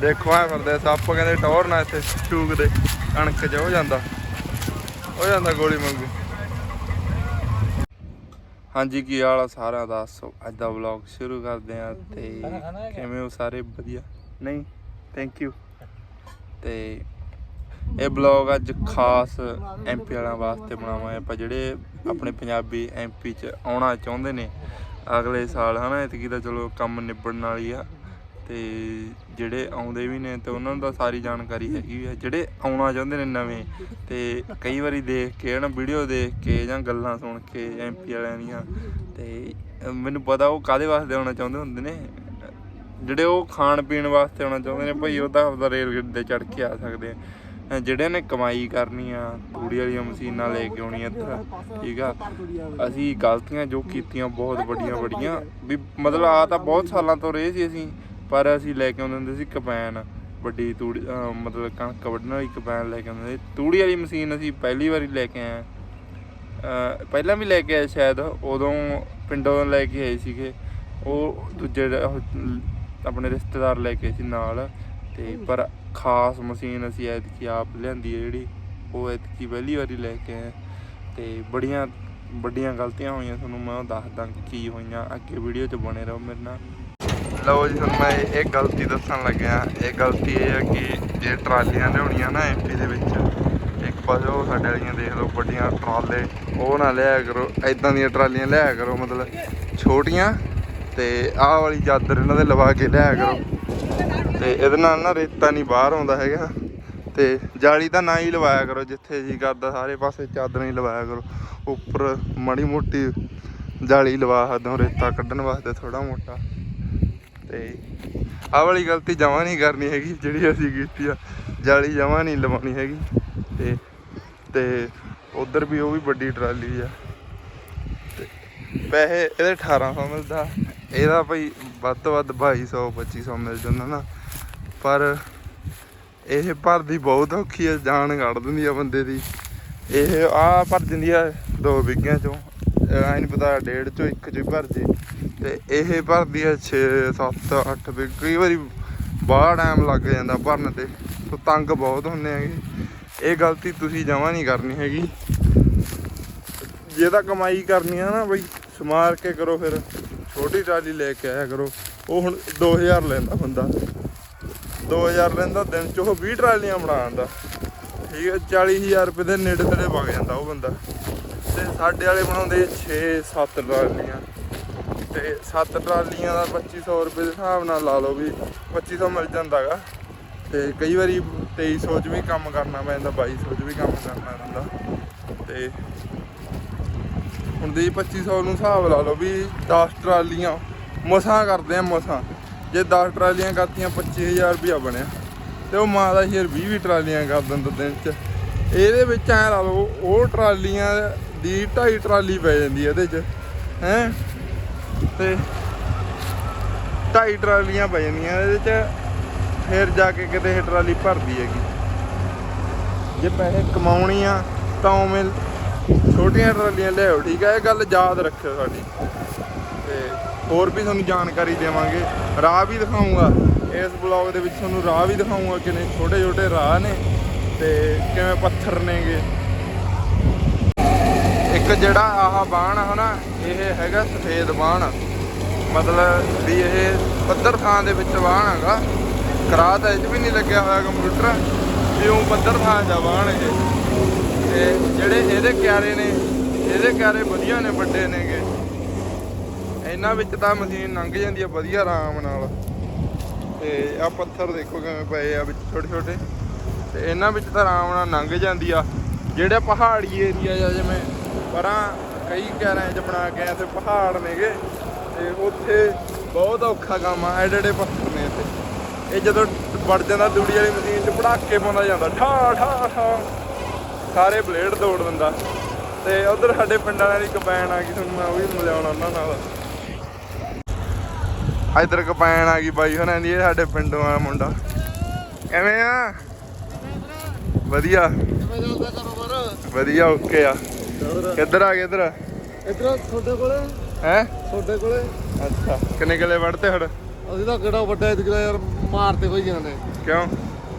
ਦੇਖੋ ਆ ਫਿਰਦੇ ਸੱਪ ਕਹਿੰਦੇ ਟੌਰ ਨਾ ਇੱਥੇ ਚੂਕ ਦੇ ਕਣਕ 'ਚ ਹੋ ਜਾਂਦਾ। ਹੋ ਜਾਂਦਾ ਗੋਲੀ ਵਾਂਗੂ। ਹਾਂਜੀ ਕੀ ਹਾਲ ਆ ਸਾਰਿਆਂ ਦਾ? ਸੋ ਅੱਜ ਦਾ ਵਲੌਗ ਸ਼ੁਰੂ ਕਰਦੇ ਆ ਤੇ ਕਿਵੇਂ ਹੋ ਸਾਰੇ? ਵਧੀਆ। ਨਹੀਂ ਥੈਂਕ ਯੂ ਤੇ ਇਹ ਬਲੌਗ ਅੱਜ ਖਾਸ ਐਮਪੀ ਵਾਲਿਆਂ ਵਾਸਤੇ ਬਣਾਵਾਂ ਆਪਾਂ ਜਿਹੜੇ ਆਪਣੇ ਪੰਜਾਬੀ ਐਮਪੀ ਚ ਆਉਣਾ ਚਾਹੁੰਦੇ ਨੇ ਅਗਲੇ ਸਾਲ ਹਨਾ ਇਤਕੀ ਦਾ ਚਲੋ ਕੰਮ ਨਿਬੜਨ ਵਾਲੀ ਆ। ਤੇ ਜਿਹੜੇ ਆਉਂਦੇ ਵੀ ਨੇ ਤੇ ਉਹਨਾਂ ਨੂੰ ਤਾਂ ਸਾਰੀ ਜਾਣਕਾਰੀ ਹੈਗੀ ਆ। ਜਿਹੜੇ ਆਉਣਾ ਚਾਹੁੰਦੇ ਨੇ ਨਵੇਂ ਤੇ ਕਈ ਵਾਰੀ ਦੇਖ ਕੇ ਨਾ ਵੀਡੀਓ ਦੇਖ ਕੇ ਜਾਂ ਗੱਲਾਂ ਸੁਣ ਕੇ ਐਮਪੀ ਵਾਲਿਆਂ ਦੀਆਂ ਤੇ ਮੈਨੂੰ ਪਤਾ ਉਹ ਕਾਦੇ ਵਾਸਤੇ ਆਉਣਾ ਚਾਹੁੰਦੇ ਹੁੰਦੇ ਨੇ? ਜਿਹੜੇ ਉਹ ਖਾਣ ਪੀਣ ਵਾਸਤੇ ਆਉਣਾ ਚਾਹੁੰਦੇ ਨੇ, ਭਾਈ ਉਹ ਤਾਂ ਆਪਦਾ ਰੇਲ ਗੱਡੀ ਤੇ ਚੜ ਕੇ ਆ ਸਕਦੇ ਆ। ਜਿਹੜੇ ਨੇ ਕਮਾਈ ਕਰਨੀ ਆ ਤੂੜੀ ਵਾਲੀਆਂ ਮਸ਼ੀਨਾਂ ਲੈ ਕੇ ਆਉਣੀ ਇੱਧਰ ਠੀਕ ਆ। ਅਸੀਂ ਗਲਤੀਆਂ ਜੋ ਕੀਤੀਆਂ, ਬਹੁਤ ਵੱਡੀਆਂ ਵੱਡੀਆਂ ਵੀ ਮਤਲਬ ਆ ਤਾਂ ਬਹੁਤ ਸਾਲਾਂ ਤੋਂ ਰਹੇ ਸੀ ਅਸੀਂ। ਪਰ ਅਸੀਂ ਲੈ ਕੇ ਆਉਂਦੇ ਹੁੰਦੇ ਸੀ ਕਪੈਨ ਵੱਡੀ ਤੂੜੀ ਮਤਲਬ ਕਣਕ ਵੱਢਣ ਵਾਲੀ ਕਪੈਨ ਲੈ ਕੇ ਆਉਂਦੇ ਸੀ। ਤੂੜੀ ਵਾਲੀ ਮਸ਼ੀਨ ਅਸੀਂ ਪਹਿਲੀ ਵਾਰੀ ਲੈ ਕੇ ਆਏ ਪਹਿਲਾਂ ਵੀ ਲੈ ਕੇ ਆਏ ਸ਼ਾਇਦ, ਉਦੋਂ ਪਿੰਡੋਂ ਲੈ ਕੇ ਆਏ ਸੀਗੇ। ਉਹ ਦੂਜੇ ਆਪਣੇ ਰਿਸ਼ਤੇਦਾਰ ਲੈ ਕੇ ਆਏ ਸੀ ਨਾਲ। ਤੇ ਪਰ ਖਾਸ ਮਸ਼ੀਨ ਅਸੀਂ ਐਤਕੀ ਆਪ ਲਿਆਂਦੀ ਹੈ ਜਿਹੜੀ, ਉਹ ਐਤਕੀ ਪਹਿਲੀ ਵਾਰੀ ਲੈ ਕੇ ਆਏ ਤੇ ਬੜੀਆਂ, ਵੱਡੀਆਂ ਗਲਤੀਆਂ ਹੋਈਆਂ, ਤੁਹਾਨੂੰ ਮੈਂ ਉਹ ਦੱਸਦਾ ਕਿ ਕੀ ਹੋਈਆਂ। ਅੱਗੇ ਵੀਡੀਓ 'ਚ ਬਣੇ ਰਹੋ ਮੇਰੇ ਨਾਲ। ਲਓ ਜੀ, ਤੁਹਾਨੂੰ ਮੈਂ ਇਹ ਗਲਤੀ ਦੱਸਣ ਲੱਗਿਆ। ਇਹ ਗਲਤੀ ਇਹ ਹੈ ਕਿ ਜੇ ਟਰਾਲੀਆਂ ਲਿਆਉਣੀਆਂ ਨਾ ਐਮਪੀ ਦੇ ਵਿੱਚ, ਇੱਕ ਪਾਸੇ ਉਹ ਸਾਡੇ ਵਾਲੀਆਂ ਦੇਖ ਲਓ, ਵੱਡੀਆਂ ਟਰਾਲੇ, ਉਹ ਨਾ ਲਿਆ ਕਰੋ ਐਦਾਂ ਦੀਆਂ ਟਰਾਲੀਆਂ ਲਿਆ ਕਰੋ, ਮਤਲਬ ਛੋਟੀਆਂ ਤੇ ਆਹ ਵਾਲੀ ਚਾਦਰ ਇਹਨਾਂ ਦੇ ਲਵਾ ਕੇ ਲਿਆ ਕਰੋ। ਤੇ ਇਹਦੇ ਨਾਲ ਨਾ ਰੇਤਾ ਨਹੀਂ ਬਾਹਰ ਆਉਂਦਾ ਹੈਗਾ। ਤੇ ਜਾਲੀ ਤਾਂ ਨਾ ਹੀ ਲਵਾਇਆ ਕਰੋ, ਜਿੱਥੇ ਜੀ ਕਰਦਾ ਸਾਰੇ ਪਾਸੇ ਚਾਦਰ ਹੀ ਲਵਾਇਆ ਕਰੋ। ਉੱਪਰ ਮਾੜੀ ਮੋਟੀ ਜਾਲੀ ਲਵਾ ਸਕਦੇ ਹੋ ਰੇਤਾ ਕੱਢਣ ਵਾਸਤੇ ਥੋੜਾ ਮੋਟਾ। ਤੇ ਆਹ ਵਾਲੀ ਗਲਤੀ ਜਮਾ ਨਹੀਂ ਕਰਨੀ ਹੈਗੀ, ਜਿਹੜੀ ਅਸੀਂ ਕੀਤੀ ਆ, ਜਾਲੀ ਜਮਾ ਨਹੀਂ ਲਵਾਉਣੀ ਹੈਗੀ। ਤੇ ਤੇ ਉਧਰ ਵੀ ਉਹ ਵੀ ਵੱਡੀ ਟਰਾਲੀ ਆ। ਤੇ ਪੈਸੇ ਇਹਦੇ 1800 ਮਿਲਦਾ। ਇਹਦਾ ਭਾਈ ਵੱਧ ਤੋਂ ਵੱਧ 2200 2500 ਮਿਲ ਜਾਂਦਾ ਨਾ। ਪਰ ਇਹ ਭਰਦੀ ਬਹੁਤ ਔਖੀ ਆ, ਜਾਨ ਕੱਢ ਦਿੰਦੀ ਆ ਬੰਦੇ ਦੀ। ਇਹ ਆ ਭਰ ਦਿੰਦੀ ਆ ਦੋ ਵਿਗਿਆਂ ਚੋਂ। ਐ ਨਹੀਂ ਪਤਾ ਡੇਢ ਚੋਂ ਇੱਕ ਚ ਭਰ ਜੇ। ਤੇ ਇਹ ਭਰਦੀ ਹੈ 6 7 8 ਵਿਗ ਕਈ ਵਾਰੀ ਬਾਹਰ ਟਾਈਮ ਲੱਗ ਜਾਂਦਾ ਭਰਨ ਤੇ। ਸੋ ਤੰਗ ਬਹੁਤ ਹੁੰਦੇ ਹੈਗੇ। ਇਹ ਗਲਤੀ ਤੁਸੀਂ ਜਮਾ ਨਹੀਂ ਕਰਨੀ ਹੈਗੀ। ਜੇ ਤਾਂ ਕਮਾਈ ਕਰਨੀ ਆ ਨਾ ਬਈ, ਸਮਾਰ ਕੇ ਕਰੋ ਫਿਰ। ਛੋਟੀ ਟਰਾਲੀ ਲੈ ਕੇ ਆਇਆ ਕਰੋ। ਉਹ ਹੁਣ 2000 ਲੈਂਦਾ ਬੰਦਾ। 2000 ਲੈਂਦਾ, ਦਿਨ ਚ ਉਹ 20 ਟਰਾਲੀਆਂ ਬਣਾਉਂਦਾ ਠੀਕ ਹੈ 40000 ਰੁਪਏ ਦੇ ਨੇੜੇ ਤੇੜੇ ਵਗ ਜਾਂਦਾ ਉਹ ਬੰਦਾ। ਤੇ ਸਾਡੇ ਵਾਲੇ ਬਣਾਉਂਦੇ 6 7 ਟਰਾਲੀਆਂ। ਤੇ 7 ਟਰਾਲੀਆਂ ਦਾ 2500 ਰੁਪਏ ਦੇ ਹਿਸਾਬ ਨਾਲ ਲਾ ਲਓ ਵੀ 2500 ਮਿਲ ਜਾਂਦਾਗਾ। ਤੇ ਕਈ ਵਾਰੀ 2300 ਚ ਵੀ ਕੰਮ ਕਰਨਾ ਪੈਂਦਾ 2200 ਚ ਵੀ ਕੰਮ ਕਰਨਾ ਪੈਂਦਾ। ਤੇ ਹੁਣ ਦੀ 2500 ਨੂੰ ਹਿਸਾਬ ਲਾ ਲਓ ਵੀ 10 ਟਰਾਲੀਆਂ, ਮਸਾਂ ਕਰਦੇ ਆ ਮਸਾਂ। ਜੇ 10 ਟਰਾਲੀਆਂ ਕਰਤੀਆਂ 25000 ਰੁਪਇਆ ਬਣਿਆ। ਤੇ ਉਹ ਮਾਂ ਦਾ ਸ਼ੇਰ 20 20 ਟਰਾਲੀਆਂ ਕਰ ਦਿੰਦਾ ਦਿਨ ਚ। ਇਹਦੇ ਵਿੱਚ ਐ ਲਾ ਲਓ, ਉਹ ਟਰਾਲੀਆਂ ਦੀ 2.5 ਟਰਾਲੀ ਪੈ ਜਾਂਦੀ ਇਹਦੇ ਚ, ਹੈ? ਤੇ 2.5 ਟਰਾਲੀਆਂ ਪੈ ਜਾਂਦੀਆਂ, ਇਹਦੇ ਚ ਫਿਰ ਜਾ ਕੇ ਕਿਤੇ ਇਹ ਟਰਾਲੀ ਭਰਦੀ ਹੈਗੀ। ਜੇ ਪੈਸੇ ਕਮਾਉਣੀ ਆ, ਤਾਂ ਉਵੇਂ ਛੋਟੀਆਂ ਟਰਾਲੀਆਂ ਲਿਆਓ ਠੀਕ ਹੈ ਇਹ ਗੱਲ ਯਾਦ ਰੱਖਿਓ ਸਾਡੀ। ਤੇ ਹੋਰ ਵੀ ਤੁਹਾਨੂੰ ਜਾਣਕਾਰੀ ਦੇਵਾਂਗੇ। ਰਾਹ ਵੀ ਦਿਖਾਉਂਗਾ ਇਸ ਬਲੌਗ ਦੇ ਵਿੱਚ ਤੁਹਾਨੂੰ ਰਾਹ ਵੀ ਦਿਖਾਉਂਗਾ ਕਿਨੇ ਛੋਟੇ ਛੋਟੇ ਰਾਹ ਨੇ ਤੇ ਕਿਵੇਂ ਪੱਥਰ ਨੇਗੇ। ਇੱਕ ਜਿਹੜਾ ਆਹ ਬਾਣ ਆ ਹਨਾ ਇਹ ਹੈਗਾ ਸਫੇਦ ਬਾਣ ਮਤਲਬ ਵੀ ਇਹ ਪੱਧਰ ਥਾਂ ਦੇ ਵਿੱਚ ਬਾਣ ਹੈਗਾ। ਕਰਾ ਤਾਂ ਇਹ ਵੀ ਨਹੀਂ ਲੱਗਿਆ ਹੋਇਆ ਕੰਪਿਊਟਰ। ਵੀ ਉਹ ਪੱਧਰ ਥਾਂ ਦਾ ਬਾਣ ਇਹ। ਤੇ ਜਿਹੜੇ ਇਹਦੇ ਕਿਆਰੇ ਨੇ, ਇਹਦੇ ਕਿਆਰੇ ਵਧੀਆ ਨੇ, ਵੱਡੇ ਨੇਗੇ। ਇਹਨਾਂ ਵਿੱਚ ਤਾਂ ਮਸ਼ੀਨ ਲੰਘ ਜਾਂਦੀ ਆ ਵਧੀਆ ਆਰਾਮ ਨਾਲ। ਤੇ ਆ ਪੱਥਰ ਦੇਖੋ ਕਿਵੇਂ ਪਏ ਆ ਵਿੱਚ ਛੋਟੇ ਛੋਟੇ। ਤੇ ਇਹਨਾਂ ਵਿੱਚ ਤਾਂ ਆਰਾਮ ਨਾਲ ਲੰਘ ਜਾਂਦੀ ਆ। ਜਿਹੜੇ ਪਹਾੜੀ ਏਰੀਆ ਜਾਂ ਜਿਵੇਂ ਪਰਾਂ ਕਈ ਕਿਆਰਿਆਂ 'ਚ ਬਣਾ ਕੇ ਆ ਪਹਾੜ ਨੇਗੇ। ਤੇ ਉੱਥੇ ਬਹੁਤ ਔਖਾ ਕੰਮ ਆ ਐਡੇ ਐਡੇ ਪੱਥਰ ਨੇ ਇੱਥੇ। ਇਹ ਜਦੋਂ ਵੜ ਜਾਂਦਾ ਦੂੜੀ ਵਾਲੀ ਮਸ਼ੀਨ 'ਚ ਪੜਾਕੇ ਪਾਉਂਦਾ ਜਾਂਦਾ ਠਾ ਠਾ ਠਾ। ਸਾਰੇ ਬਲੇਡ ਤੋੜ ਦਿੰਦਾ। ਤੇ ਉਧਰ ਸਾਡੇ ਪਿੰਡਾਂ ਵਾਲੀ ਕਪੈਨ ਆ ਗਈ ਤੁਹਾਨੂੰ ਮੈਂ ਉਹ ਵੀ ਮਿਲਾਉਣਾ ਉਹਨਾਂ ਨਾਲ। ਇਧਰ ਕਪੈਨ ਆ ਗਈ ਬਾਈ ਹੁਣਾਂ ਦੀ ਇਹ ਸਾਡੇ ਪਿੰਡੋਂ ਆ ਮੁੰਡਾ। ਕਿਵੇਂ ਆ? ਵਧੀਆ। ਵਧੀਆ ਓਕੇ ਆ। ਕਿੱਧਰ ਆ ਗਏ ਇਧਰ? ਇਧਰ ਤੁਹਾਡੇ ਕੋਲੇ? ਹੈ? ਤੁਹਾਡੇ ਕੋਲੇ? ਅੱਛਾ। ਕਿੰਨੇ ਕਿਲੇ ਵੜਤੇ ਹੜ ਅਸੀਂ ਤਾਂ ਕਿਹੜਾ ਵੱਡਾ ਇਤਕੜਾ ਯਾਰ ਮਾਰਤੇ ਕੋਈ ਜਾਂਦੇ ਕਿਉਂ?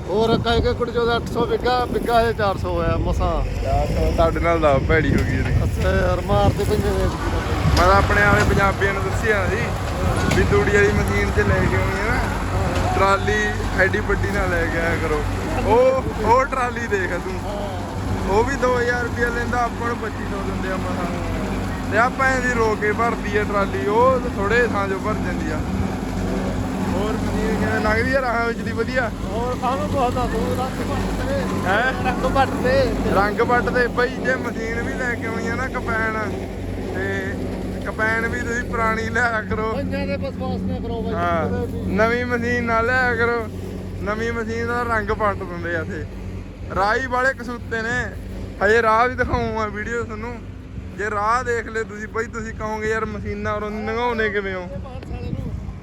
ਹੋਰ ਕਹਿ ਕੇ ਕੁੜੀ ਚੋਦਾ 800 ਵਿਗਾ ਵਿਗਾ ਇਹ 400 ਹੋਇਆ ਮਸਾਂ। ਤੁਹਾਡੇ ਨਾਲ ਦਾ ਭੈੜੀ ਹੋ ਗਈ ਇਹਦੀ। ਅੱਛਾ ਯਾਰ ਮਾਰਦੇ ਪੰਜੇ ਦੇ ਮੈਂ ਤਾਂ ਆਪਣੇ ਵਾਲੇ ਪੰਜਾਬੀਆਂ ਨੂੰ ਦੱਸਿਆ ਸੀ ਵੀ ਤੂੜੀ ਵਾਲੀ ਮਸ਼ੀਨ 'ਚ ਲੈ ਕੇ ਆਉਣੀ ਹੈ ਨਾ। ਟਰਾਲੀ ਐਡੀ ਵੱਡੀ ਨਾ ਲੈ ਕੇ ਆਇਆ ਕਰੋ। ਉਹ ਉਹ ਟਰਾਲੀ ਦੇਖ ਤੂੰ। ਉਹ ਵੀ 2000 ਰੁਪਏ ਲੈਂਦਾ ਆਪਾਂ ਨੂੰ 2500 ਦਿੰਦੇ ਆ ਮਸਾਂ। ਤੇ ਆਪਾਂ ਇਹਦੀ ਰੋ ਕੇ ਭਰਦੀ ਆ ਟਰਾਲੀ ਉਹ ਥੋੜੇ ਥਾਂ 'ਚੋਂ ਭਰ ਜਾਂਦੀ ਆ। ਹੋਰ ਕਿਵੇਂ ਲੱਗਦੀ ਆ ਰਾਹਾਂ ਵਿੱਚ ਦੀ ਵਧੀਆ? ਹੋਰ ਸਾਨੂੰ ਬਹੁਤ ਆ ਦੂਰ ਰੰਗ ਪੱਟਦੇ ਹੈ? ਰੰਗ ਪੱਟਦੇ ਰੰਗ ਪੱਟ ਦੇ ਬਈ ਜੇ ਮਸ਼ੀਨ ਵੀ ਲੈ ਕੇ ਆਉਣੀ ਆ ਨਾ ਕਪੈਨ ਤੇ ਕਪੈਨ ਵੀ ਤੁਸੀਂ ਪੁਰਾਣੀ ਲਿਆ ਕਰੋ। ਪੰਜਾਂ ਦੇ ਨਾ ਕਰੋ ਬਾਈ ਹਾਂ। ਨਵੀਂ ਮਸ਼ੀਨ ਨਾ ਲਿਆ ਕਰੋ। ਨਵੀਂ ਮਸ਼ੀਨ ਦਾ ਰੰਗ ਪੱਟ ਦਿੰਦੇ ਆ ਇੱਥੇ। ਰਾਹੀ ਵਾਲੇ ਕਸੂਤੇ ਨੇ। ਹਜੇ ਰਾਹ ਵੀ ਦਿਖਾਉਂਗਾ ਵੀਡੀਓ ਤੁਹਾਨੂੰ। ਜੇ ਰਾਹ ਦੇਖ ਲੈ ਤੁਸੀਂ ਬਈ ਤੁਸੀਂ ਕਹੋਗੇ ਯਾਰ ਮਸ਼ੀਨਾਂ ਔਰ ਨੰਗਾਉਨੇ ਕਿਵੇਂ ਹੋ?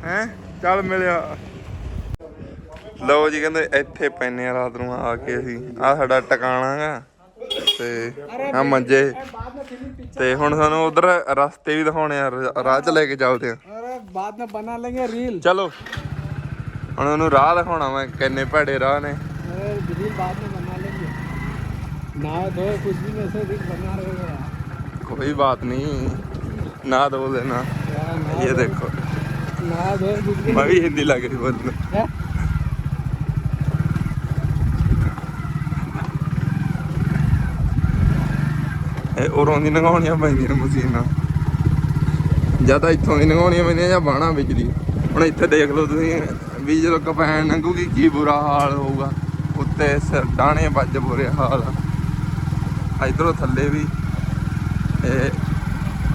ਹੈ? ਚੱਲ ਮਿਲਿਆ। ਲਓ ਜੀ ਕਹਿੰਦੇ ਇੱਥੇ ਪੈਨੇ ਆ ਰਾਤ ਨੂੰ ਆ ਕੇ ਅਸੀਂ ਆ ਸਾਡਾ ਟਿਕਾਣਾਗਾ ਤੇ ਆ ਮੰਜੇ। ਤੇ ਹੁਣ ਸਾਨੂੰ ਉਧਰ ਰਸਤੇ ਵੀ ਦਿਖਾਉਣੇ ਆ ਰਾਹ ਚ ਲੈ ਕੇ ਚੱਲਦੇ ਆ। ਬਾਅਦ ਵਿੱਚ ਬਣਾ ਲਾਂਗੇ ਰੀਲ ਚਲੋ। ਹੁਣ ਉਹਨੂੰ ਰਾਹ ਦਿਖਾਉਣਾ ਮੈਂ ਕਿੰਨੇ ਭੜੇ ਰਾਹ ਨੇ। ਨਾ ਦੋ ਕੁਝ ਵੀ ਨਹੀਂ ਸੇ ਰੀਲ ਬਣਾ ਰਹੇ ਹੋ। हो यार ਕੋਈ ਬਾਤ ਨਹੀਂ ਨਾ ਦੋ ਦੇਣਾ यार, ना ਇਹ धोए- ਦੇਖੋ ना धोए कुछ भी ਮੈਂ ਵੀ ਹਿੰਦੀ ਲੱਗ ਰਹੀ ਬੋਲਣ है ਇਹ ਉਰੋਂ ਦੀ ਨਗਾਉਣੀਆਂ ਪੈਂਦੀਆਂ ਨੇ ਮਸ਼ੀਨਾਂ ਜਾਂ ਤਾਂ ਇੱਥੋਂ ਦੀ ਨਗਾਉਣੀਆਂ ਪੈਂਦੀਆਂ ਜਾਂ ਬਾਣਾ ਬਿਜਲੀ ਹੁਣ ਇੱਥੇ ਦੇਖ ਲਓ ਤੁਸੀਂ ਵੀ ਜਦੋਂ ਕਪੈਣ ਲੰਘੂਗੀ ਕੀ ਬੁਰਾ ਹਾਲ ਹੋਊਗਾ ਉੱਤੇ ਸਿਰ ਡਾਣੇ ਵੱਜ ਬੁਰੇ ਹਾਲ ਆ ਇਧਰੋਂ ਥੱਲੇ ਵੀ ਇਹ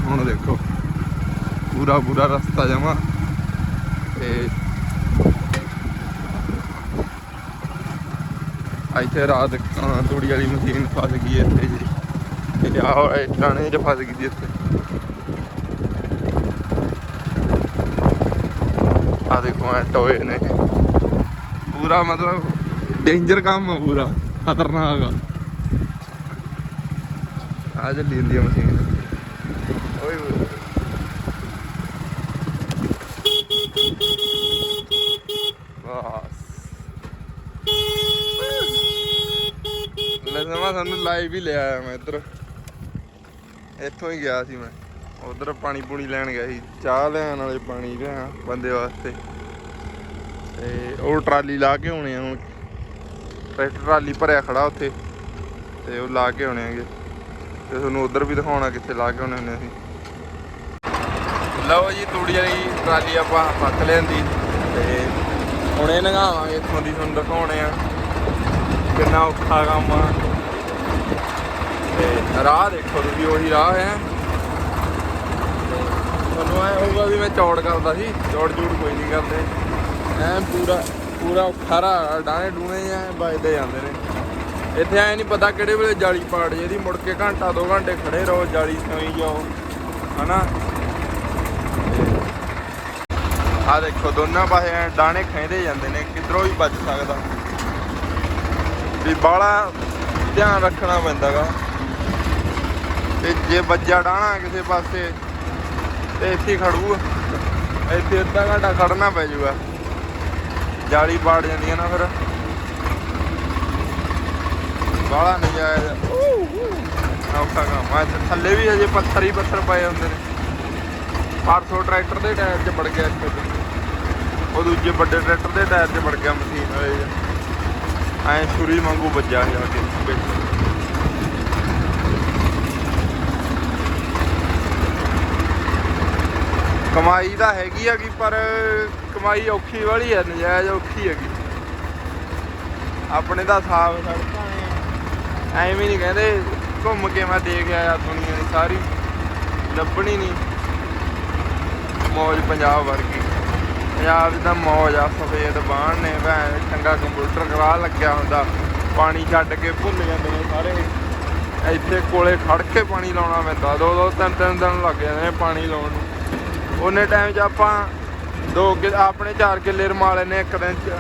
ਹੁਣ ਦੇਖੋ, ਪੂਰਾ ਪੂਰਾ ਰਸਤਾ ਜਮਾ। ਤੇ ਇੱਥੇ ਰਾਤ ਤੂੜੀ ਵਾਲੀ ਮਸ਼ੀਨ ਫਸ ਗਈ ਇੱਥੇ ਜੀ। ਇਹ ਆ ਇਹ ਟਾਣੇ ਚ ਫਸ ਗਈ ਜੀ ਇੱਥੇ। ਆ ਦੇਖੋ, ਐ ਟੋਏ ਨੇ। ਪੂਰਾ ਮਤਲਬ ਡੇਂਜਰ ਕੰਮ ਆ ਪੂਰਾ, ਖਤਰਨਾਕ ਆ। ਆ ਚੱਲੀ ਜਾਂਦੀ ਆ ਮਸ਼ੀਨ ਓਏ ਹੋਏ ਬਸ ਲੈ ਸਮਾਂ ਸਾਨੂੰ ਲਾਈਵ ਲਿਆ ਆਇਆ ਮੈਂ ਇੱਧਰ। ਇੱਥੋਂ ਹੀ ਗਿਆ ਸੀ ਮੈਂ। ਉਧਰ ਪਾਣੀ ਪੂਣੀ ਲੈਣ ਗਿਆ ਸੀ। ਚਾਹ ਲੈਣ ਵਾਲੇ ਪਾਣੀ ਲਿਆ ਬੰਦੇ ਵਾਸਤੇ। ਤੇ ਉਹ ਟਰਾਲੀ ਲਾ ਕੇ ਆਉਣੇ ਆ ਹੁਣ। ਟਰੈਕਟਰ ਟਰਾਲੀ ਭਰਿਆ ਖੜਾ ਉੱਥੇ। ਤੇ ਉਹ ਲਾ ਕੇ ਆਉਣੇ ਆਗੇ ਤੇ ਤੁਹਾਨੂੰ ਉਧਰ ਵੀ ਦਿਖਾਉਣਾ ਕਿੱਥੇ ਲਾ ਕੇ ਆਉਣੇ ਹੁੰਦੇ ਅਸੀਂ। ਲਓ ਜੀ, ਤੂੜੀ ਵਾਲੀ ਟਰਾਲੀ ਆਪਾਂ ਪੱਕ ਲੈਂਦੀ ਤੇ ਹੁਣੇ ਲੰਘਾਵਾਂਗੇ ਇੱਥੋਂ ਦੀ, ਤੁਹਾਨੂੰ ਦਿਖਾਉਣੇ ਆ। ਕਿੰਨਾ ਔਖਾ ਕੰਮ ਆ। ਰਾਹ ਦੇਖੋ ਤੁਸੀਂ, ਉਹੀ ਰਾਹ ਹੈ। ਤੁਹਾਨੂੰ ਐ ਹੋਊਗਾ ਵੀ ਮੈਂ ਚੌੜ ਕਰਦਾ ਸੀ, ਚੌੜ ਜੂੜ ਕੋਈ ਨਹੀਂ ਕਰਦੇ। ਐ ਪੂਰਾ ਪੂਰਾ ਔਖਾ ਰਾਹ ਡਾਣੇ ਡੂਣੇ ਐ ਵੱਜਦੇ ਜਾਂਦੇ ਨੇ। ਇੱਥੇ ਐ ਨਹੀਂ ਪਤਾ ਕਿਹੜੇ ਵੇਲੇ ਜਾਲੀ ਪਾੜ ਜੇ ਮੁੜ ਕੇ ਘੰਟਾ ਦੋ ਘੰਟੇ ਖੜੇ ਰਹੋ ਜਾਲੀ ਸੋਈ ਜਾਓ, ਹਨਾ? ਆ ਦੇਖੋ, ਦੋਨਾਂ ਪਾਸੇ ਐਂ ਡਾਣੇ ਖੈਂਦੇ ਜਾਂਦੇ ਨੇ, ਕਿਧਰੋਂ ਵੀ ਬਚ ਸਕਦਾ। ਵੀ ਬਾਲਾ ਧਿਆਨ ਰੱਖਣਾ ਪੈਂਦਾਗਾ। ਤੇ ਜੇ ਬੱਜਾ ਡਾਣਾ ਕਿਸੇ ਪਾਸੇ, ਤੇ ਇੱਥੇ ਹੀ ਖੜੂ ਇੱਥੇ ਅੱਧਾ ਘੰਟਾ ਖੜਨਾ ਪੈ ਜਾਊਗਾ ਜਾਲੀ ਪਾੜ ਜਾਂਦੀਆਂ ਨਾ ਫਿਰ। ਬਾਲਾ ਆਇਆ ਔਖਾ ਕੰਮ ਆ। ਇੱਥੇ ਥੱਲੇ ਵੀ ਅਜੇ ਪੱਥਰ ਹੀ ਪੱਥਰ ਪਏ ਹੁੰਦੇ ਨੇ। ਪਰਸੋਂ ਟਰੈਕਟਰ ਦੇ ਟਾਇਰ 'ਚ ਵੜ ਗਿਆ ਇੱਥੇ ਉਹ ਦੂਜੇ ਵੱਡੇ ਟਰੈਕਟਰ ਦੇ ਟਾਇਰ 'ਚ ਵੜ ਗਿਆ ਮਸ਼ੀਨ ਹੋਏ 'ਚ। ਐ ਛੁਰੀ ਵਾਂਗੂ ਵੱਜਾ ਜਾ ਕੇ। ਵਿੱਚ ਕਮਾਈ ਤਾਂ ਹੈਗੀ ਹੈਗੀ ਪਰ ਕਮਾਈ ਔਖੀ ਵਾਲੀ ਹੈ ਨਜਾਇਜ਼ ਔਖੀ ਹੈਗੀ ਆਪਣੇ ਤਾਂ ਸਾਫ਼ ਸੜਕਾਂ ਨੇ। ਐਵੇਂ ਨਹੀਂ ਕਹਿੰਦੇ, ਘੁੰਮ ਕੇ ਮੈਂ ਦੇਖ ਆਇਆ ਦੁਨੀਆ ਦੀ ਸਾਰੀ। ਲੱਭਣੀ ਨਹੀਂ ਮੌਜ ਪੰਜਾਬ ਵਰਗੀ। ਪੰਜਾਬ ਦੀ ਤਾਂ ਮੌਜ ਆ, ਸਫੇਦ ਬਾਣ ਨੇ ਭੈਣ, ਚੰਗਾ ਕੰਪਿਊਟਰ ਕਰਾ ਲੱਗਿਆ ਹੁੰਦਾ। ਪਾਣੀ ਛੱਡ ਕੇ ਭੁੱਲ ਜਾਂਦੇ ਨੇ ਸਾਰੇ। ਇੱਥੇ ਕੋਲੇ ਖੜ ਕੇ ਪਾਣੀ ਲਾਉਣਾ ਪੈਂਦਾ। ਦੋ ਦੋ ਤਿੰਨ ਤਿੰਨ ਦਿਨ ਲੱਗ ਜਾਂਦੇ ਨੇ ਪਾਣੀ ਲਾਉਣ ਨੂੰ। ਉਹਨੇ ਟਾਈਮ 'ਚ ਆਪਾਂ ਦੋ ਕਿ, ਆਪਣੇ 4 ਕਿੱਲੇ ਰਮਾ ਲੈਨੇ ਇੱਕ ਦਿਨ 'ਚ।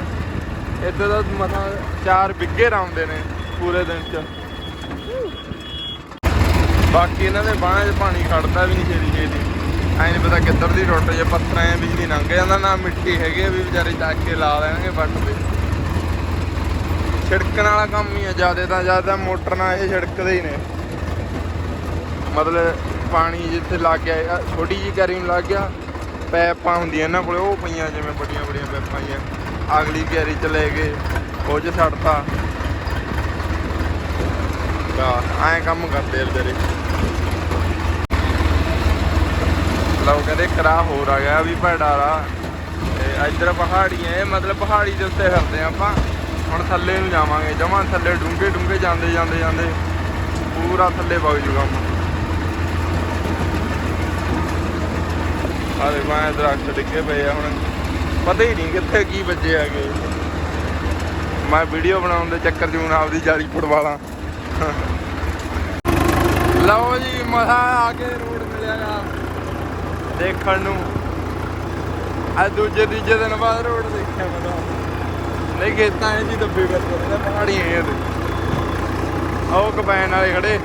ਇੱਥੇ ਤਾਂ ਮਸਾਂ ਚਾਰ ਬਿੱਗੇ ਰਾਉਂਦੇ ਨੇ ਪੂਰੇ ਦਿਨ 'ਚ। ਬਾਕੀ ਇਹਨਾਂ ਦੇ ਬਾਹਾਂ 'ਚ ਪਾਣੀ ਖੜਦਾ ਵੀ ਨਹੀਂ ਛੇਤੀ ਛੇਤੀ। ਐ ਨਹੀਂ ਪਤਾ ਕਿੱਧਰ ਦੀ ਟੁੱਟ ਜੇ, ਪੱਥਰਾਂ ਐ ਬਿਜਲੀ ਲੰਘ ਜਾਂਦਾ, ਨਾ ਮਿੱਟੀ ਹੈਗੀ ਆ ਵੀ ਵਿਚਾਰੇ ਚੱਕ ਕੇ ਲਾ ਲੈਣਗੇ ਵੱਟ ਦੇ ਛਿੜਕਣ ਵਾਲਾ ਕੰਮ ਹੀ ਆ, ਜ਼ਿਆਦਾ ਤਾਂ ਜ਼ਿਆਦਾ ਮੋਟਰ ਨਾਲ ਇਹ ਛਿੜਕਦੇ ਹੀ ਨੇ। ਮਤਲਬ ਪਾਣੀ ਜਿੱਥੇ ਲੱਗ ਗਿਆ ਛੋਟੀ ਜੀ ਕੈਰੀ ਨੂੰ ਲੱਗ ਗਿਆ, ਪੈਪਾਂ ਹੁੰਦੀਆਂ ਇਹਨਾਂ ਕੋਲੇ, ਉਹ ਪਈਆਂ ਜਿਵੇਂ ਵੱਡੀਆਂ ਵੱਡੀਆਂ ਪੈਪਾਂ ਹੀ ਅਗਲੀ ਕੈਰੀ ਚ ਲੈ ਗਏ ਉਹ ਚ ਛੱਡਤਾ ਐਂ ਕੰਮ ਕਰਦੇ ਆ ਵਿਚਾਰੇ। ਲਓ ਕਹਿੰਦੇ ਕਰਾ ਹੋਰ ਆ ਗਿਆ ਵੀ ਭੈੜਾ ਰਾ ਤੇ ਇੱਧਰ ਪਹਾੜੀਆਂ ਇਹ ਮਤਲਬ ਪਹਾੜੀ ਦੇ ਉੱਤੇ ਫਿਰਦੇ ਆਪਾਂ। ਹੁਣ ਥੱਲੇ ਨੂੰ ਜਾਵਾਂਗੇ, ਜਮਾਂ ਥੱਲੇ ਡੂੰਘੇ ਡੂੰਘੇ ਜਾਂਦੇ ਜਾਂਦੇ ਜਾਂਦੇ ਪੂਰਾ ਥੱਲੇ ਵਗ ਜੂਗਾ ਕੰਮ ਆਲੇ ਦਰਖਤ ਡਿੱਗੇ ਪਏ ਆ ਹੁਣ। ਪਤਾ ਹੀ ਨਹੀਂ ਕਿੱਥੇ ਕੀ ਵੱਜੇ ਹੈਗੇ। ਮੈਂ ਵੀਡੀਓ ਬਣਾਉਣ ਦੇ ਚੱਕਰ 'ਚ ਹੁਣ ਆਪਦੀ ਜਾਲੀ ਫੁੱਟਵਾਲਾਂ ਲਓ ਜੀ ਮਸਾ ਆ ਕੇ ਰੋਡ ਮਿਲਿਆਗਾ ਦੇਖਣ ਨੂੰ। ਆ ਦੂਜੇ ਤੀਜੇ ਦਿਨ ਬਾਅਦ ਰੋਡ ਦੇਖਿਆ ਮੈਂ ਨਹੀਂ, ਖੇਤਾਂ ਇਹ ਜੀ ਦੱਬੇ ਕਰਦੇ ਨੇ, ਪਹਾੜੀਆਂ ਇਹ ਤੇ। ਕਪੈਨ ਵਾਲੇ ਖੜੇ।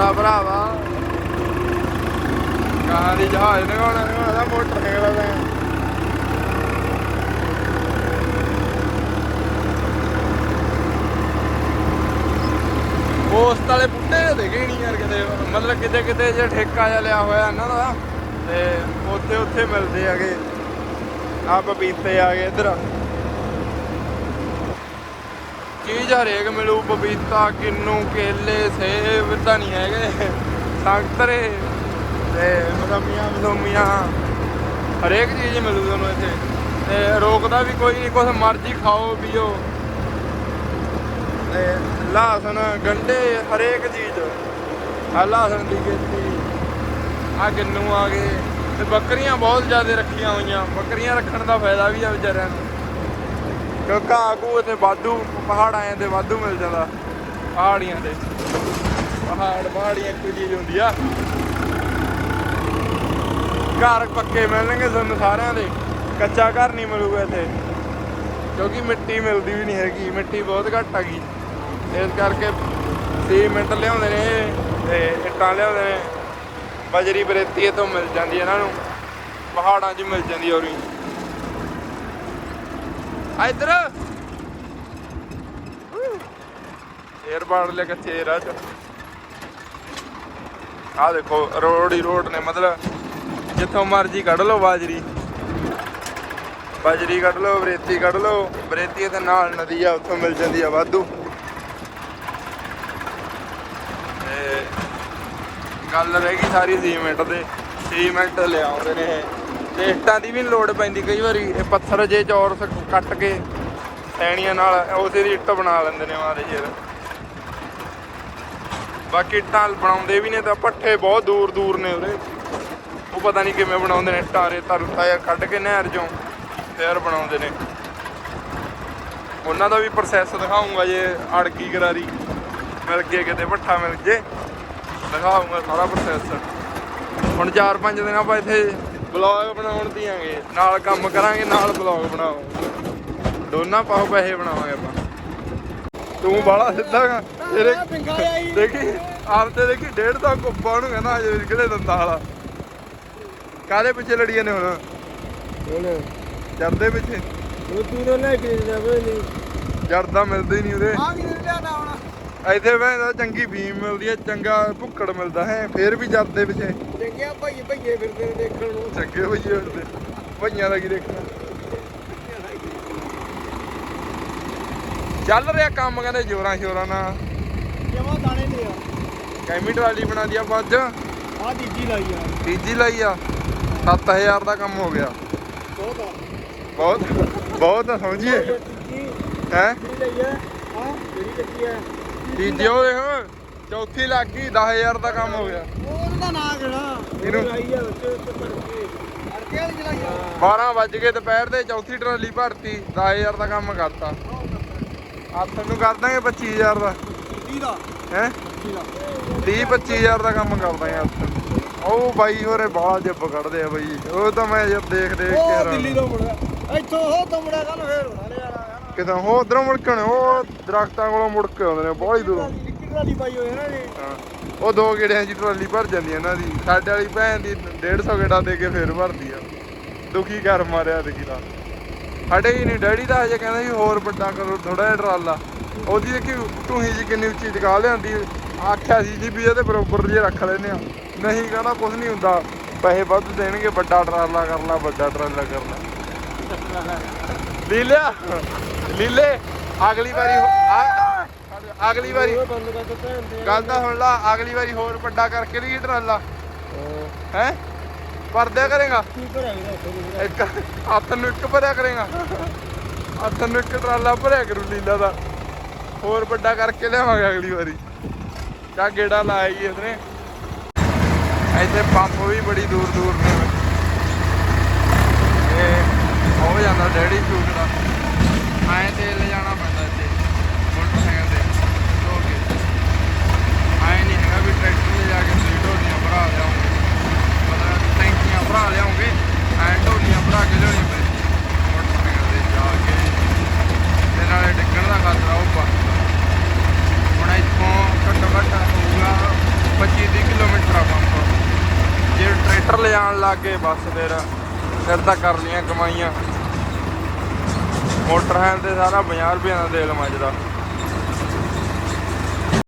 ਰਾ ਭਰਾਵਾ। ਕਹਾਂ ਦੀ ਜਹਾਜ਼ ਨੇ ਕੋਣ ਮੋਟਰ ਨਿਕਲਦਾ ਪਿਆ ਪੋਸਟ ਵਾਲੇ ਬੁੱਢੇ ਦੇਖੇ ਨਹੀਂ ਯਾਰ ਕਿਤੇ। ਮਤਲਬ ਕਿਤੇ ਕਿਤੇ ਜੇ ਠੇਕਾ ਜਿਹਾ ਲਿਆ ਹੋਇਆ ਇਹਨਾਂ ਦਾ, ਤੇ ਉੱਥੇ ਉੱਥੇ ਮਿਲਦੇ ਆਗੇ ਆ ਪਪੀਤੇ ਆ ਗਏ ਇਧਰ। ਚੀਜ਼ ਹਰੇਕ ਮਿਲੂ ਪਪੀਤਾ ਕਿੰਨੂ ਕੇਲੇ ਸੇਬ ਤਾਂ ਨਹੀਂ ਹੈਗੇ। ਸੰਗਤਰੇ ਤੇ ਮਦਮੀਆਂ ਮਦਮੀਆਂ ਹਰੇਕ ਚੀਜ਼ ਮਿਲੂ ਤੁਹਾਨੂੰ ਇੱਥੇ। ਤੇ ਰੋਕਦਾ ਵੀ ਕੋਈ ਨਹੀਂ ਕੁਛ ਮਰਜ਼ੀ ਖਾਓ ਪੀਓ। ਤੇ ਲਹਸਨ ਗੰਡੇ ਹਰੇਕ ਚੀਜ਼। ਆ ਲਹਸਨ ਦੀ ਖੇਤੀ। ਆ ਕਿੰਨੂ ਆ ਗਏ। ਤੇ ਬੱਕਰੀਆਂ ਬਹੁਤ ਜ਼ਿਆਦਾ ਰੱਖੀਆਂ ਹੋਈਆਂ। ਬੱਕਰੀਆਂ ਰੱਖਣ ਦਾ ਫਾਇਦਾ ਵੀ ਆ ਵਿਚਾਰਿਆਂ ਨੂੰ। ਕਿਉਂਕਿ ਆਗੂ ਇੱਥੇ ਵਾਧੂ ਪਹਾੜਾਂ ਦੇ ਵਾਧੂ ਮਿਲ ਜਾਂਦਾ। ਪਹਾੜੀਆਂ ਦੇ। ਪਹਾੜ ਪਹਾੜੀਆਂ ਚੀਜ਼ ਹੁੰਦੀ ਆ। ਘਰ ਪੱਕੇ ਮਿਲਣਗੇ ਤੁਹਾਨੂੰ ਸਾਰਿਆਂ ਦੇ। ਕੱਚਾ ਘਰ ਨਹੀਂ ਮਿਲੂਗਾ ਇੱਥੇ। ਕਿਉਂਕਿ ਮਿੱਟੀ ਮਿਲਦੀ ਵੀ ਨਹੀਂ ਹੈਗੀ ਮਿੱਟੀ ਬਹੁਤ ਘੱਟ ਆ ਗਈ। ਇਸ ਕਰਕੇ ਸੀਮੈਂਟ ਲਿਆਉਂਦੇ ਨੇ ਤੇ ਇੱਟਾਂ ਲਿਆਉਂਦੇ ਨੇ। ਬਜਰੀ ਬਰੇਤੀ ਤੋਂ ਮਿਲ ਜਾਂਦੀ ਇਹਨਾਂ ਨੂੰ। ਪਹਾੜਾਂ 'ਚ ਮਿਲ ਜਾਂਦੀ ਔਰੀ ਇੱਧਰ। ਏਅਰ ਲੈ ਕੱਚੇ ਰਾਹ 'ਚ ਆ ਦੇਖੋ ਰੋਡ ਹੀ ਰੋਡ ਨੇ ਮਤਲਬ ਜਿੱਥੋਂ ਮਰਜ਼ੀ ਕੱਢ ਲਓ ਬਾਜਰੀ। ਬਾਜਰੀ ਕੱਢ ਲਓ, ਬਰੇਤੀ ਕੱਢ ਲਓ। ਬਰੇਤੀ ਦੇ ਨਾਲ ਨਦੀ ਆ, ਉੱਥੋਂ ਮਿਲ ਜਾਂਦੀ ਆ ਵਾਧੂ। ਤੇ ਗੱਲ ਰਹਿ ਗਈ ਸਾਰੀ ਸੀਮੈਂਟ ਦੇ। ਸੀਮੈਂਟ ਲਿਆਉਂਦੇ ਨੇ ਤੇ ਇੱਟਾਂ ਦੀ ਵੀ ਨੀ ਲੋੜ ਪੈਂਦੀ ਕਈ ਵਾਰੀ, ਇਹ ਪੱਥਰ ਜੇ ਚੌਰਸ ਕੱਟ ਕੇ ਸੈਣੀਆਂ ਨਾਲ ਉਸੇ ਦੀ ਇੱਟ ਬਣਾ ਲੈਂਦੇ ਨੇ ਮਾਰੇ ਯਾਰ ਬਾਕੀ ਇੱਟਾਂ ਬਣਾਉਂਦੇ ਵੀ ਨੇ ਤਾਂ ਪੱਠੇ ਬਹੁਤ ਦੂਰ ਦੂਰ ਨੇ ਉਰੇ। ਉਹ ਪਤਾ ਨਹੀਂ ਕਿਵੇਂ ਬਣਾਉਂਦੇ ਨੇ, ਟਾਰੇ ਤਰੁੱਤਾ ਜਾਂ ਕੱਢ ਕੇ ਨਹਿਰ ਚੋਂ ਫੇਰ ਬਣਾਉਂਦੇ ਨੇ। ਉਹਨਾਂ ਦਾ ਵੀ ਪ੍ਰੋਸੈਸ ਦਿਖਾਉਂਗਾ ਜੇ ਅੜਕੀ ਕਰਾਰੀ ਮਿਲ ਗਏ, ਕਿਤੇ ਪੱਠਾ ਮਿਲ ਜੇ। ਦਿਖਾਉਂਗਾ ਸਾਰਾ ਪ੍ਰੋਸੈਸ ਹੁਣ 4-5 ਦਿਨਾਂ ਬਾਅਦ ਇੱਥੇ ਬਲੌਗ ਬਣਾਉਣ ਦੀਆਂਗੇ ਨਾਲ ਕੰਮ ਕਰਾਂਗੇ ਨਾਲ ਬਲੌਗ ਬਣਾਓ। ਦੋਨਾਂ ਪਾਓ ਪੈਸੇ ਬਣਾਵਾਂਗੇ ਆਪਾਂ। ਤੂੰ ਬਾਲਾ ਸਿੱਧਾ ਗਾ। ਤੇਰੇ ਦੇਖੀ ਆਪ ਤੇ ਦੇਖੀ ਡੇਢ ਦਾ ਕੁੱਪਾ ਨੂੰ ਕਹਿੰਦਾ ਅਜੇ ਕਿਹੜੇ ਦੰਦਾਂ ਵਾਲਾ। ਕਾਦੇ ਪਿੱਛੇ ਲੜੀਆਂ ਨੇ ਹੁਣ? ਹੁਣ? ਜਰਦੇ ਪਿੱਛੇ। ਉਹ ਤੂੰ ਤਾਂ ਲੈ ਕੇ ਜਾਵੇ ਨਹੀਂ ਜਰਦਾ ਮਿਲਦਾ ਹੀ ਨਹੀਂ ਉਹਦੇ। ਆ ਇੱਥੇ ਵੈਸੇ ਚੰਗੀ ਬੀਮ ਮਿਲਦੀ ਹੈ ਚੰਗਾ ਭੁੱਕੜ ਮਿਲਦਾ ਹੈ ਫੇਰ ਵੀ ਜਰਦੇ ਪਿੱਛੇ। ਚੰਗਿਆ ਭਾਈ ਭਈਏ ਫਿਰਦੇ ਨੇ ਦੇਖਣ ਨੂੰ। ਚੰਗੇ ਭਈਏ ਉੱਡਦੇ ਭਈਆਂ ਦਾ ਕੀ ਦੇਖਣਾ? ਚੱਲ ਰਿਹਾ ਕੰਮ ਕਹਿੰਦੇ ਜੋਰਾਂ ਸ਼ੋਰਾਂ ਨਾਲ। ਜਮਾ ਦਾਣੇ ਨਹੀਂ ਆ ਕੈਮੀ ਟਰਾਲੀ ਬਣਾ ਦੀ ਅੱਜ। ਆ ਤੀਜੀ ਲਾਈ ਆ। ਤੀਜੀ ਲਈ ਆ। 7000 ਦਾ ਕੰਮ ਹੋ ਗਿਆ। ਬਹੁਤ ਆ। ਬਹੁਤ ਬਹੁਤ ਆ ਸਮਝੀਏ। ਹੈ? ਕਿਹੜੀ ਲਈ ਆ। ਹਾਂ ਜਿਹੜੀ ਲੱਗੀ ਆ। ਤੀਜੀ ਉਹ ਦੇਖ ਚੌਥੀ ਲੱਗ ਗਈ 10000 ਦਾ ਕੰਮ ਹੋ ਗਿਆ। ਉਹਦਾ ਨਾਂ ਕਿਹੜਾ? ਇਹਨੂੰ- ਲਾਈ ਆ ਵਿੱਚ ਉੱਤੇ ਪੜਕੇ ਅੜਕੇ ਵਾਲੀ ਚਲਾਈ ਆ 12 ਵੱਜ ਗਏ ਦੁਪਹਿਰ ਦੇ ਚੌਥੀ ਟਰਾਲੀ ਭਰਤੀ 10000 ਦਾ ਕੰਮ ਕਰਤਾ। ਹੱਥ ਨੂੰ ਕਰ ਦਾਂਗੇ 25000 ਦਾ। ਤੀਜੀ ਦਾ? ਹੈ? ਤੀਜੀ ਦਾ। 30 25000 ਦਾ ਕੰਮ ਕਰ ਦਾਂਗੇ ਹੱਥ। ਉਹ ਬਾਈ ਹੋਰੇ ਬਾਹਲਾ ਜਿੱਬ ਕੱਢਦੇ ਆ ਬਾਈ। ਉਹ ਤਾਂ ਮੈਂ ਜਦ ਦੇਖ ਦੇਖ ਕੇ ਉਹ ਦਿੱਲੀ ਤੋਂ ਮੁੜਿਆ। ਇੱਥੋਂ ਉਹ ਤੋਂ ਮੁੜਿਆ ਕੱਲ ਫੇਰ ਹੋਣਾ ਕਿਤੇ ਉਹ ਉਧਰੋਂ ਮੁੜ ਕੇ ਆਉਣੇ, ਉਹ ਦਰਖਤਾਂ ਕੋਲੋਂ ਮੁੜ ਕੇ ਆਉਂਦੇ ਨੇ ਬਹੁਤ ਦੂਰੋਂ। ਨਿੱਕੀ ਟਰਾਲੀ ਪਾਈ ਹੋਈ ਹੈ ਨਾ। ਜੀ ਹਾਂ। ਉਹ ਦੋ ਗੇੜਿਆਂ 'ਚ ਟਰਾਲੀ ਭਰ ਜਾਂਦੀ ਇਹਨਾਂ ਦੀ। ਸਾਡੇ ਵਾਲੀ ਭੈਣ ਦੀ 150 ਗੇੜਾ ਦੇ ਕੇ ਫੇਰ ਭਰਦੀ ਆ। ਦੁਖੀ ਕਰ ਮਾਰਿਆ ਤਾਂ ਸਾਡੇ ਹੀ ਨਹੀਂ ਡੈਡੀ ਦਾ ਹਜੇ ਕਹਿੰਦਾ ਵੀ ਹੋਰ ਵੱਡਾ ਕਰੋ ਥੋੜਾ ਜਿਹਾ ਟਰਾਲਾ। ਉਹਦੀ ਦੇਖੀ ਟੂਹੀ ਜੀ ਕਿੰਨੀ ਉੱਚੀ ਟਿਕਾ ਲਿਆਂਦੀ ਆਖਿਆ ਸੀ ਜੀ ਵੀ ਇਹਦੇ ਬਰੋਬਰ ਜੇ ਰੱਖ ਲੈਨੇ ਆ। ਨਹੀਂ ਕਹਿੰਦਾ ਕੁਝ ਨਹੀਂ ਹੁੰਦਾ ਪੈਸੇ ਵੱਧ ਦੇਣਗੇ ਵੱਡਾ ਟਰਾਲਾ ਕਰ ਲਾ ਵੱਡਾ ਟਰਾਲਾ ਕਰ ਲਾ ਲੀਲਿਆ ਲੀਲੇ ਅਗਲੀ ਵਾਰੀ ਆ- ਅਗਲੀ ਵਾਰੀ ਬੰਦ ਕਰ ਦਿੱਤਾ ਹੁੰਦੇ ਗੱਲ ਤਾਂ ਸੁਣ ਲਾ ਅਗਲੀ ਵਾਰੀ ਹੋਰ ਵੱਡਾ ਕਰਕੇ ਲਈ ਟਰਾਲਾ ਹੈ। ਪਰਦਿਆ ਕਰੇਗਾ? ਕੀ ਭਰਿਆ ਉੱਥੇ ਇੱਕ ਹੱਥ ਨੂੰ ਇੱਕ ਭਰਿਆ ਕਰੇਗਾ। ਹੱਥ ਨੂੰ ਇੱਕ ਟਰਾਲਾ ਭਰਿਆ ਕਰੂ ਲੀਲਾ ਦਾ। ਹੋਰ ਵੱਡਾ ਕਰਕੇ ਲਿਆਵਾਂਗੇ ਅਗਲੀ ਵਾਰੀ। ਕਾ ਗੇੜਾ ਲਾਇਆ ਜੀ ਇਸਨੇ ਇੱਥੇ ਪੰਪ ਵੀ ਬੜੀ ਦੂਰ ਦੂਰ ਨੇ ਇਹ ਹੋ ਜਾਂਦਾ ਡੈਡੀ ਸ਼ੂਟ ਦਾ ਐਂ ਤੇ ਲੈ ਪੈਂਦਾ ਇੱਥੇ। ਮੋਟਰਸਾਈਕਲ ਤੇ। ਧੋ ਕੇ। ਐਂ ਨਹੀਂ ਹੈਗਾ ਵੀ ਟਰੈਕਟਰ ਤੇ ਜਾ ਕੇ ਤੁਸੀਂ ਢੋਲੀਆਂ ਭਰਾ ਲਿਆਉਂਗੇ ਮਤਲਬ ਟੈਂਕੀਆਂ ਭਰਾ ਲਿਆਉਂਗੇ ਐਂ ਢੋਲੀਆਂ ਭਰਾ ਕੇ ਲਿਆਉਣੀ ਪੈਂਦੀਆਂ। ਮੋਟਰਸਾਈਕਲ ਤੇ ਜਾ ਕੇ। ਤੇ ਨਾਲੇ ਡਿੱਗਣ ਦਾ ਖਤਰਾ ਉਹ ਬਸ ਹੁਣ ਇੱਥੋਂ ਘੱਟੋ ਘੱਟ ਹੋਊਗਾ 25 30 ਕਿਲੋਮੀਟਰ ਆ ਪੰਪ ਜੇ ਟਰੈਕਟਰ ਲਿਜਾਣ ਲੱਗ ਗਏ, ਬਸ ਫਿਰ ਫਿਰ ਤਾਂ ਕਰ ਲੀਆਂ ਕਮਾਈਆਂ। ਮੋਟਰ ਮੋਟਰਸਾਈਕਲ ਤੇ ਸਾਰਾ 50 ਰੁਪਏ ਦਾ ਤੇਲ ਮੱਜਦਾ